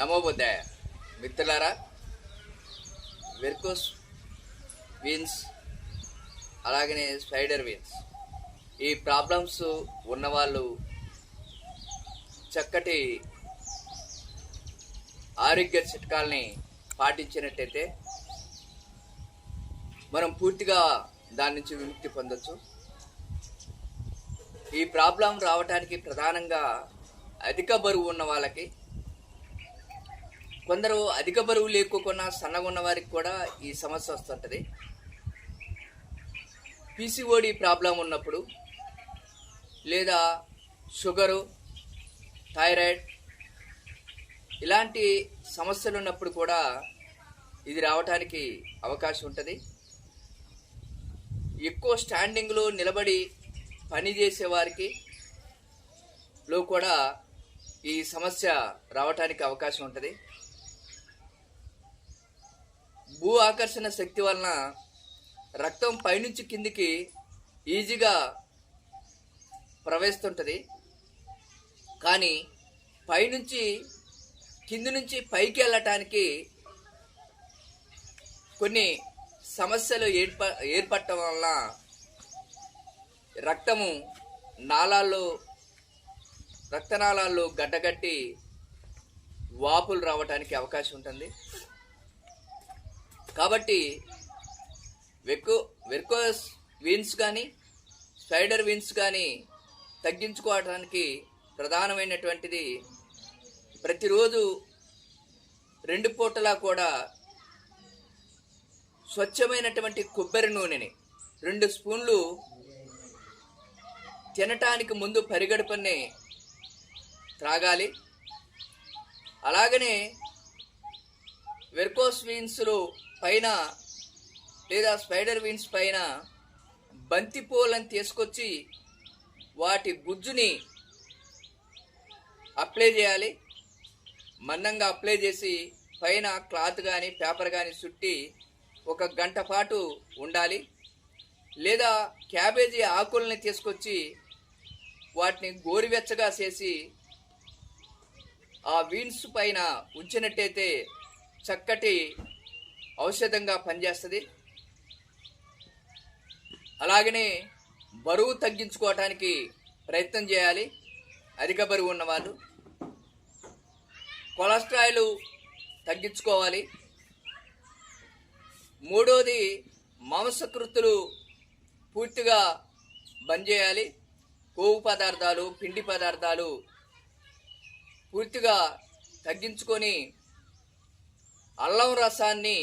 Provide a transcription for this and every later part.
నమోబుద్ధాయ మిత్రులారా varicose veins అలాగనే spider veins ఈ ప్రాబ్లమ్స్ ఉన్నవాళ్ళు చక్కటి ఆరోగ్య చిట్కాలని పాటించినట్టయితే మనం పూర్తిగా దాని నుంచి విముక్తి పొందొచ్చు. ఈ ప్రాబ్లం రావడానికి ప్రధానంగా అధిక బరువు ఉన్న వాళ్ళకి కొందరు అధిక బరువు లేకోకుండా సన్నగా ఉన్న వారికి కూడా ఈ సమస్య వస్తుంటుంది. పీసీఓడి ప్రాబ్లం ఉన్నప్పుడు లేదా షుగరు థైరాయిడ్ ఇలాంటి సమస్యలు ఉన్నప్పుడు కూడా ఇది రావటానికి అవకాశం ఉంటుంది. ఎక్కువ స్టాండింగ్లో నిలబడి పని చేసేవారికి లో కూడా ఈ సమస్య రావటానికి అవకాశం ఉంటుంది. భూ ఆకర్షణ శక్తి వలన రక్తం పైనుంచి కిందికి ఈజీగా ప్రవహిస్తుంటుంది కానీ పైనుంచి కింది నుంచి పైకి వెళ్ళటానికి కొన్ని సమస్యలు ఏర్ప ఏర్పడటం వలన రక్తము నాళాల్లో రక్తనాళాల్లో గడ్డగట్టి వాపులు రావడానికి అవకాశం ఉంటుంది. కాబట్టి వెకో వెర్కోస్ వీన్స్ కానీ స్పైడర్ వీన్స్ కానీ తగ్గించుకోవడానికి ప్రధానమైనటువంటిది ప్రతిరోజు రెండు పూటలా కూడా స్వచ్ఛమైనటువంటి కొబ్బరి నూనెని రెండు స్పూన్లు తినటానికి ముందు పరిగడుపని త్రాగాలి. అలాగనే వెర్కోస్ వీన్స్లు పైన లేదా స్పైడర్ వీన్స్ పైన బంతి పూలను తీసుకొచ్చి వాటి గుజ్జుని అప్లై చేయాలి. మందంగా అప్లై చేసి పైన క్లాత్ కానీ పేపర్ కానీ చుట్టి ఒక గంట పాటు ఉండాలి. లేదా క్యాబేజీ ఆకుల్ని తీసుకొచ్చి వాటిని గోరువెచ్చగా చేసి ఆ వీన్స్ పైన ఉంచినట్టయితే చక్కటి ఔషధంగా పనిచేస్తుంది. అలాగనే బరువు తగ్గించుకోవటానికి ప్రయత్నం చేయాలి. అధిక బరువు ఉన్నవాళ్ళు. కొలెస్ట్రాయిల్ తగ్గించుకోవాలి. మూడోది మాంసకృతులు పూర్తిగా బంద్ చేయాలి. కొవ్వు పదార్థాలు పిండి పదార్థాలు పూర్తిగా తగ్గించుకొని అల్లం రసాన్ని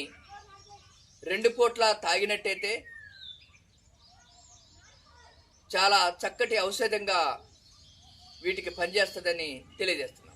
రెండు పూట్ల తాగినట్టయితే చాలా చక్కటి ఔషధంగా వీటికి పనిచేస్తుందని తెలియజేస్తుంది.